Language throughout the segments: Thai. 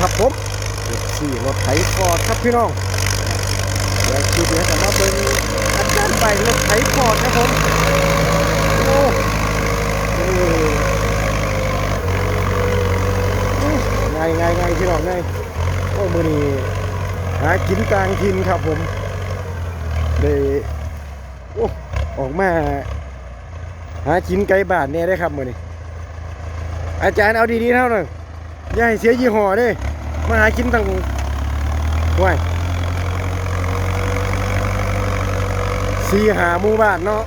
ครับผมสี่รถไถฟอร์ดครับพี่น้องเดี๋ยวคือเดี๋ยวจะมาเบิ่งอาจารย์ใบรถไถฟอร์ดครับผมโอ้ไงไงไงพี่น้องไงโอ้มือนี้หากินกลางทินครับผมเลยโอ้ออกมาหากินไกลบานเนี่ยได้ครับมือนี้อาจารย์เอาดีๆเท่านั้น อย่าให้เสียยี่ห้อเด้มาหากินตั้งว้ายสีหาหมู่บ้านเนาะ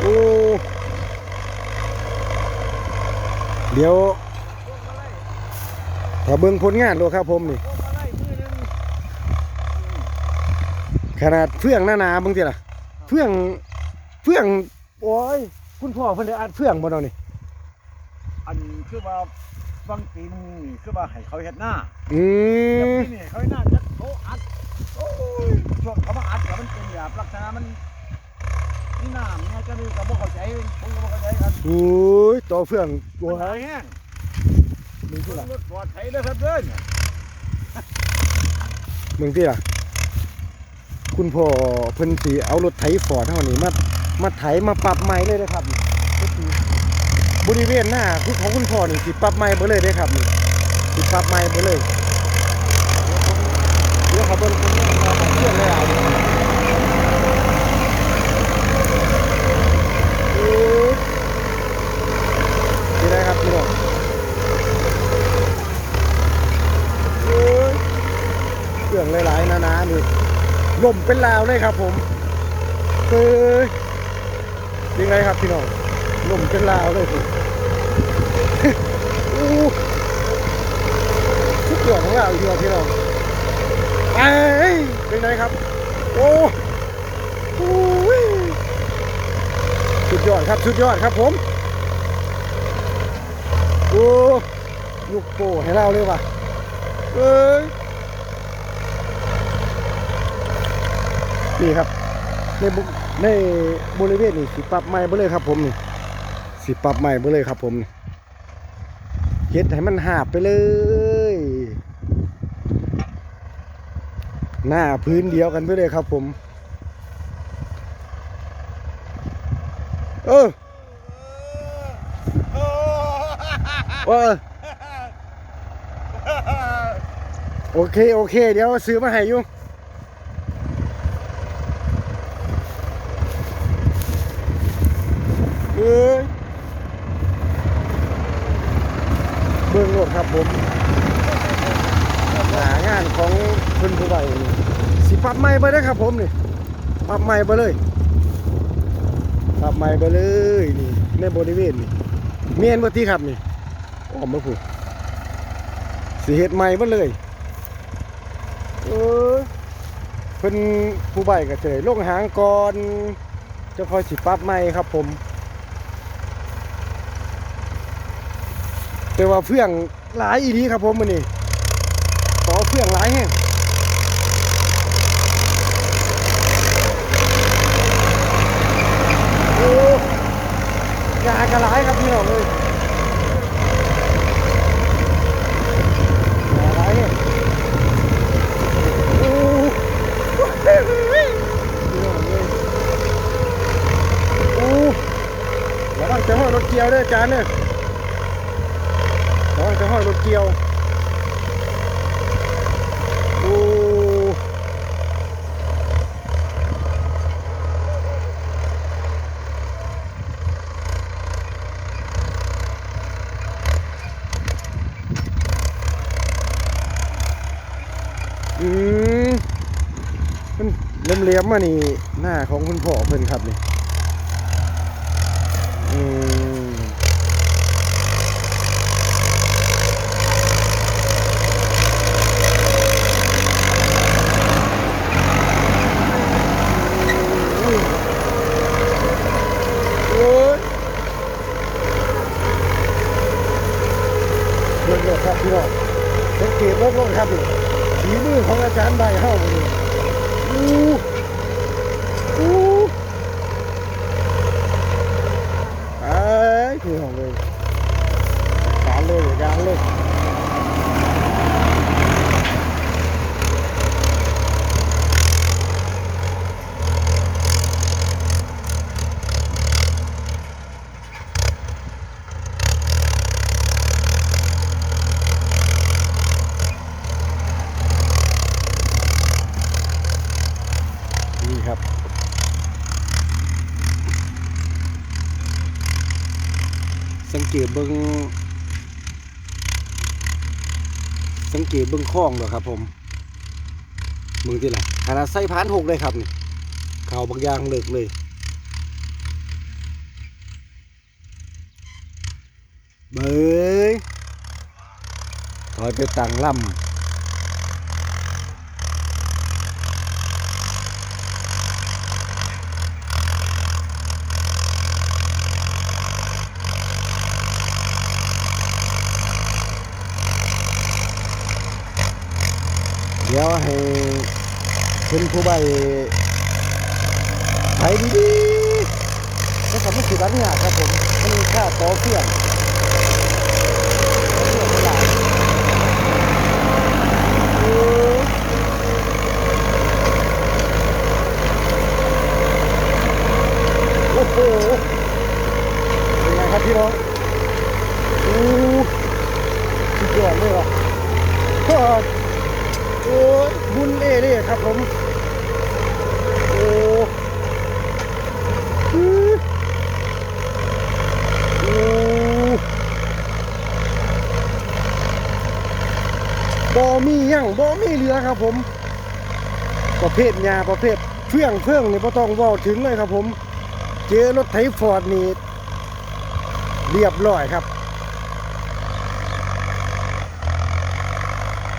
โอ้เดี๋ยวถ้าเบิ่งผลงานโลครับผมนี่ ขนาดเฟื่องหนาๆบางทีล่ะ เฟื่องเฟื่องโอ้ยคุณพ่อเพิ่นได้อัดเฟื่องบ่เนาะนี่อัน คือว่าบางปีนึงนี่คือว่าให้เขาเฮ็ดหน้าอืแบบมนี้นี่เขาเฮ็ดหน้าจะโตอัดโอ้ยช่วงเขามาอัดแล้วมันเป็นแบบลักษณะมันนี่น้ำเนี่ยก็เลยก็บ่เข้าใจผมก็บ่เข้าใจกันโอ้ยต่อเฟื่องโอ้มันยหายแห้งมึงที่ล่ะรถปลอดภัยเด้อครับเด้อเนี่ยมึงที่ล่ะคุณพ่อเพิ่นสิเอารถไถฟอร์ดเฮานี่มามาไถมาปรับใหม่เลยนะครับนี่ก็คือ บริเวณหน้าคือของคุณพ่อนี่สิปรับใหม่เบ่เลยเด้ครับนี่สิปรับใหม่เบ่เลยเดี๋ยวเขาเบิ่งคนมาของเพื่อนเลยอะโอ้ยนี่ได้ครับพี่น้องโอ้ยเครื่องหลายๆนานานี่ล่มเป็นลาวเลยครับผมเฮ้ยยังไงครับพี่น้อง ลมเป็นลาวเลยผมโอ้ทุกอย่างของเราอีกทีพี่น้องไอ้ยเป็นไงครับ โอ้โอ้ยสุดยอดครับ สุดยอดครับผมโอ้ลูกโป่ให้เราเลยว่ะเอ้ยนี่ครับในบุในบริเวณนี่สิปรับใหม่ไปเลยครับผมนี่ สิปรับใหม่ไปเลยครับผมเฮ็ดให้มันหาบไปเลย หน้าพื้นเดียวกันไปเลยครับผม เออเออโอเค โอเค เดี๋ยวซื้อมาให้ยู่เอ้ยเบื้องโลดครับ ผมหางานของคุณผู้ใหญ่สิปรับใหม่ไปได้ครับผมนี่ปรับใหม่ไปเลยปรับใหม่ไปเลยนี่ในบริเวณนี่เมียนบ่ที่ครับนี่ออกมาผูกสิเฮ็ดใหม่เบ่เลยเออเพิ่นผู้ใบก็เฉยลงหางก่อนจะคอยสิปรับใหม่ครับผม แต่ว่าเฟื่องหลายอีดีครับผมมันนี่ต่อเฟื่องหลายแห้งโอ้ยากระหลายครับพี่น้องเลยยาหลายแห้งโอ้พี่น้องเลยโอ้ระวังจะห้อรถเกียวด้วยอาจารเนี่ย ระวังจะห้อยรถเกี่ยวโอ้อืมมันเลียมๆมานี่หน้าของคุณพ่อเพิ่นครับนี่อืม โอ้ยเลิกเลยครับพี่น้องสังเกตลดลงครับนี่ฝีมือของอาจารย์ใบเฮ้านี่อู้อู้ไอ้พี่น้องเลยการเลยการเลย ง เบิ่งสังเกตเบิ่งคลองเหรอครับผมมึงที่ไหนขนาดใส่พานหกเลยครับนี่ข่าวบางอย่างเลิกเลยเบยถอยไปตังลำ ดี๋ยวให้คุณผู้ใบไทยดีๆแล้วก็ไม่สิบันเนี่ยครับผมมันมีค่าต่อเครื่อง โอ้โหเป็นไงครับพี่น้องโอ้สุดยอดเลยว่ะฮ่าโอ้ยบุญเล่เล่ครับผม โอ้อื้อโอ้ บ่มีหยังบ่มีเรือครับผม ประเภทยาประเภทเฟื่องเฟื่องนี่บ่ต้องว้าถึงเลยครับผม เจอรถไถฟอร์ดนี่เรียบร้อยครับ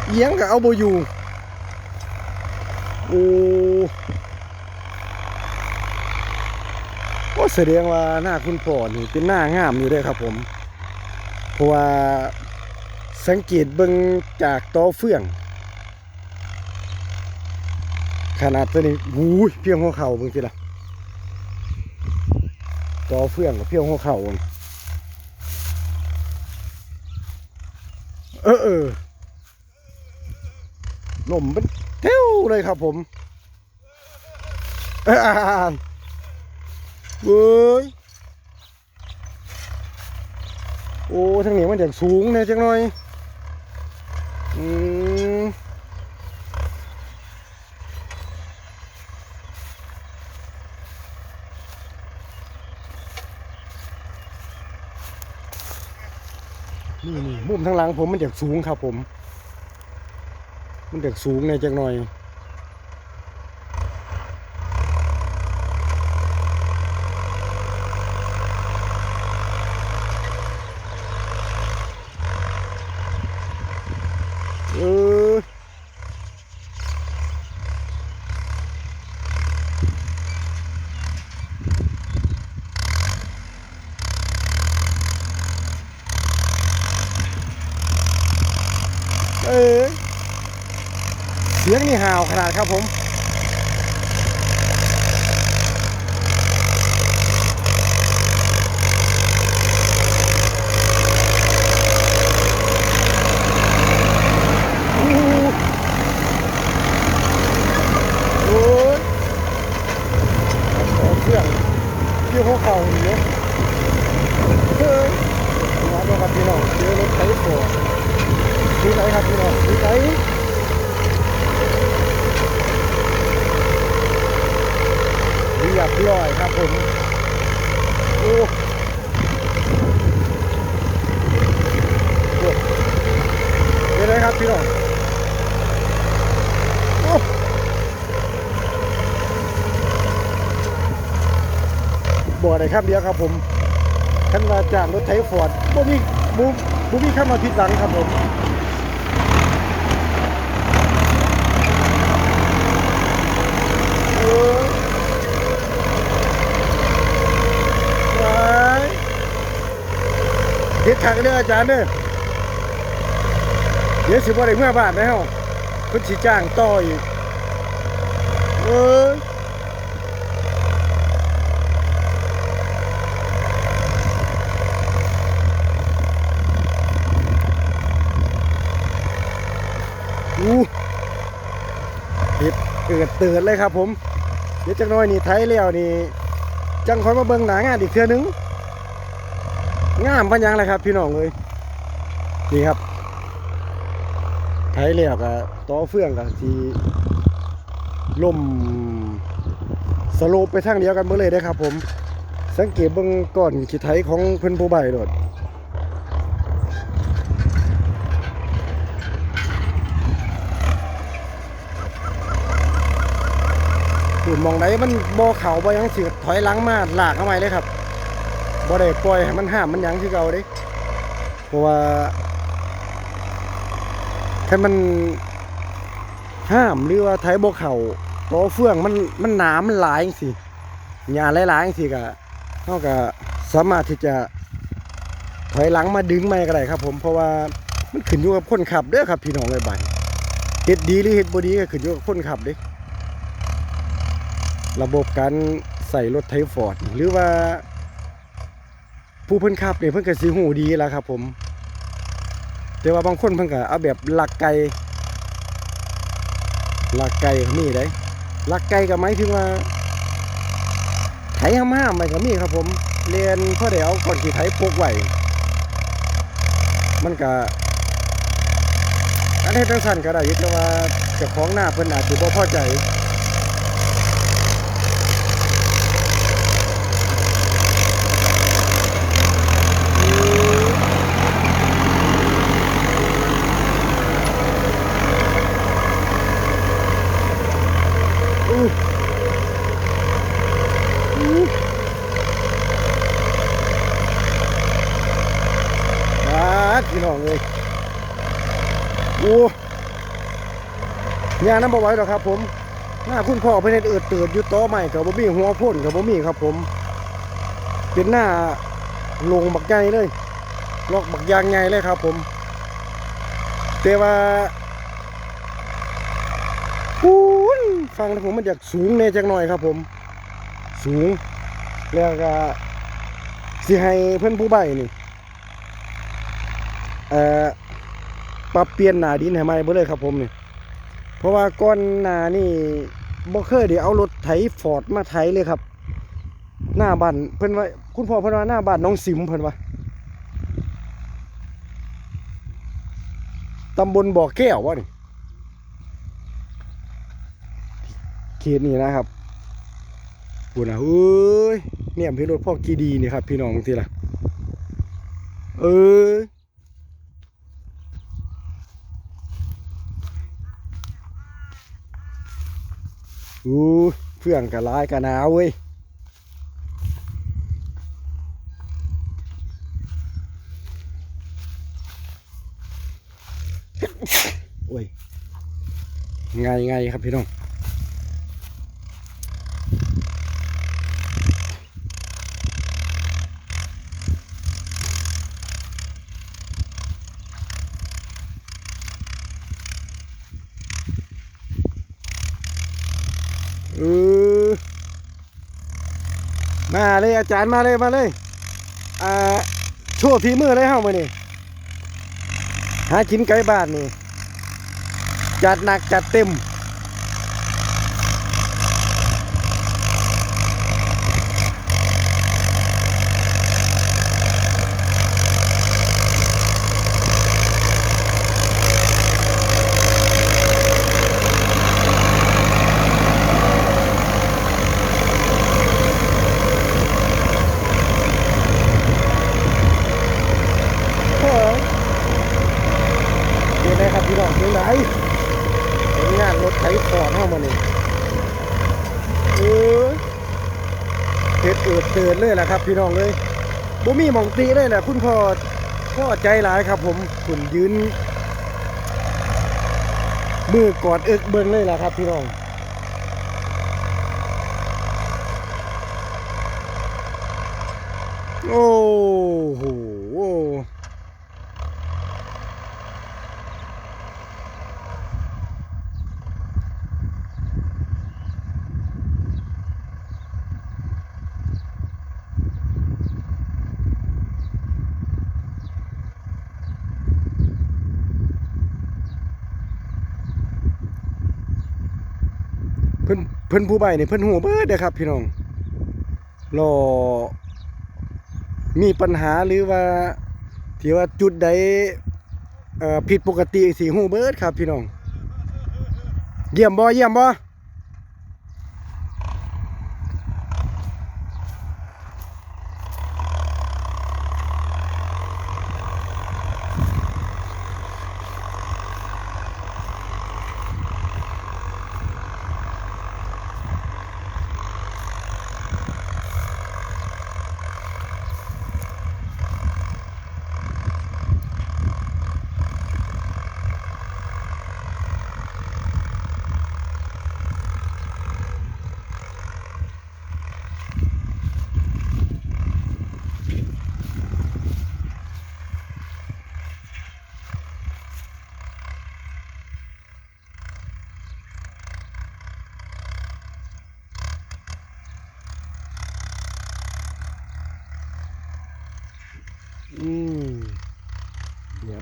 เอียงกับเอาโบอยู่โอ้ก็แสดงว่าหน้าคุณพ่อนี่เป็นหน้างามอยู่เด้วยครับผม เพราะว่า สังเกตเบิ่งจากตอเฟื่อง ขนาดตัวนี้หูยเพียงหัวเข่าเบิ่งสิละจอเฟื่องกับเพียวหัวเข่าเออเออลมเป็นเท่วเลยครับผมเอออ่านเว้ยโอ้ทางนี้มันจากสูงเนี่ยจังหน่อย อืมนี่นี่มุมทางหลังผมมันจากสูงครับผม มันจากสูงเนี่ยจังหน่อย เสียงนี่ห่าวขนาดครับผมโอ้โหโอ้ยเอาเครื่องเกี่ยวหัวเข่าอย่างเงี้ยเฮ้ยมาดูครับพี่น้องเจอรถไถฟอร์ดที่ไหนครับพี่น้องที่ไหนเรียบ ร้อยครับผมโอ้โหเป็นไรครับพี่น้องโอ้บ่ได้ครับเดียวครับผมขันมาจากรถไถฟอร์ดบ่มีบ่บ่มีข้ามาผิดหลังครับผมเออไป เฮ็ดทางเด้ออาจารย์เด้อเดี๋ยวสิบ่ได้เมื่อบานแล้วเพิ่นสิจ้างต่ออีกเอ้ยอู้เห็ดเกิดเตือนเลยครับผม เดี๋ยวจักน้อยนี่ไทยแล้วนี่ จังคอยมาเบิ่งหนางานอีกเทื่อนึง งามปัญญังเลยครับ พี่น้องเลยนี่ครับไทยแล้วก็ต่อเฟื่องกับทีล่มสโลปไปทางเดียวกันเมื่อเลยได้ครับ ผม สังเกตเบิ่งก่อนขีไทยของเพิ่นผู้ใบโดดขุนมองไหนมันบ่เข่าบ่ยังสิถอยหลังมาหลากเข้าไปเลยครับ บ่ได้ปล่อยให้มันห้ามมันหยังคือเก่าเด้เพราะว่าถ้ามันห้ามหรือว่าไทยบ่เข่าต่อเฟื่องมันมันหนามันหลายจังซี่หญ้าหลายๆจังซี่ก็เฮาก็สามารถที่จะถอยหลังมาดึงไม่ก็ได้ครับ ผมเพราะว่ามันขึ้นอยู่กับคนขับเด้อครับพี่น้องเอ้ยบัดเฮ็ดดีหรือเฮ็ดบ่ดีก็ขึ้นอยู่กับคนขับเด้ระบบการใส่รถไทฟอร์ดหรือว่า ผู้เพิ่นขับเนี่ยเพิ่นก็สิหูดีแล้วครับ ผม แต่ว่าบางคนเพิ่นก็เอาแบบหลักไกลหลักไกลก็มีได้หลักไกลก็หมายถึงว่า ไถห้ามๆไปก็มีครับ ผมเรียนเพื่อได้เอาก่อนที่ไถพกไหวมันก็อันนี้ทั้งสั้นก็ได้ยู่แต่ว่าเจ้าของหน้าเพิ่นอาจสิบ่พอใจ อู้อู้มาพี่น้องเลยอู้ ยาน้ำบ่ไหวหรอกครับ ผมหน้าคุณพ่อเพิ่นเฮ็ดเอิดเติดอยู่ต่อใหม่กับบ่มีหัวพ่นกับบ่มีครับ ผมเป็นหน้าลงบักใหญ่เลยลอกบักยางใหญ่เลยครับ ผมแต่ว่าพูนฟังแล้วผมมันอยากสูงแน่จักหน่อยครับ ผม สูงแล้วก็สิให้เพื่อนผู้ใบนี่เอ่อปรับเปลี่ยนหน้าดินให้ใหม่เบ่เลยครับ ผมนี่ เพราะว่าก่อนหนานี่บ่เคยได้เอารถไถฟอร์ดมาไถเลยครับ หน้าบ้านเพิ่นว่าคุณพ่อเพิ่นว่าหน้าบ้านน้องสิมเพิ่นว่าตำบลบ่อแก้ววะนี่เขตนี้นะครับปูนะเอ้ยเนี่ยพี่รถพ่อกีดีนี่ครับ พี่น้องบางทีล่ะ เออ อู้เพื่อนกะลายกะหนาวเว้ยโอ้ยไงไงครับพี่น้อง เออ มาเลยอาจารย์มาเลยมาเลยอ่าโชว์ฝีมือเลยเฮ้ามานี่หากินไก่บ้านนี่ จัดหนักจัดเต็ม เฮ้ยเป็นไงครับพี่น้องเป็นไงเป็นงานรถไถฟอร์ดเข้ามานี่เออเกิดเอิดเตือนเลยแหละครับ พี่น้องเลยบ่มีมองตีเลยแหละคุณพ่อพ่อใจหลายครับ ผมคุณยืนมือกอดเอิกเบิ้งเลยแหละครับ พี่น้องโอ้โห เพิ่นเพิ่นผู้ใบนี่เพิ่นหูเบิดเด้อครับ พี่น้องรอมีปัญหาหรือว่าที่ว่าจุดใดเอ่อผิดปกติสีหูเบิดครับ พี่น้อง เยี่ยมบ่เยี่ยมบ่ เดี๋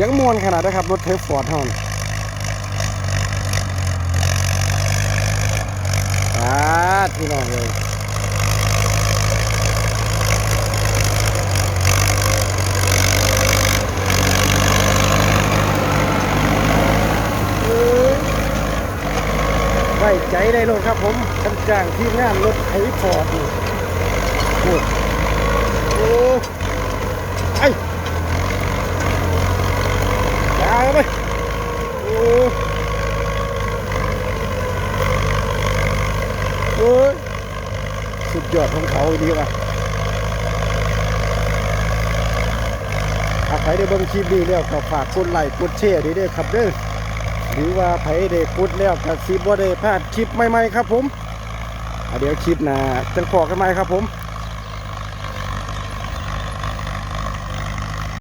สียงมวนขนาดนะครับ รถเทฟฟอร์ดเฮานี่อ่าพี่น้องเลยไว้ใจได้เลยครับผมกันจ้างทีมงานรถไถฟอร์ดนี่โอ้โอ้ไอ้ยาไปโอ้โอ้ยสุดยอ ดีว่ะถ้าใครได้เบิ้งคลิปนี้แล้วก็ฝากกดไลค์กดแชร์ด้วยเด้อครับเด้อหรือว่าไผได้กดแล้วก็ซีบ่ได้พลาดคลิปใหม่ๆครับผมเดี๋ยวคลิปหน้าจังพอกันใหม่ครับผม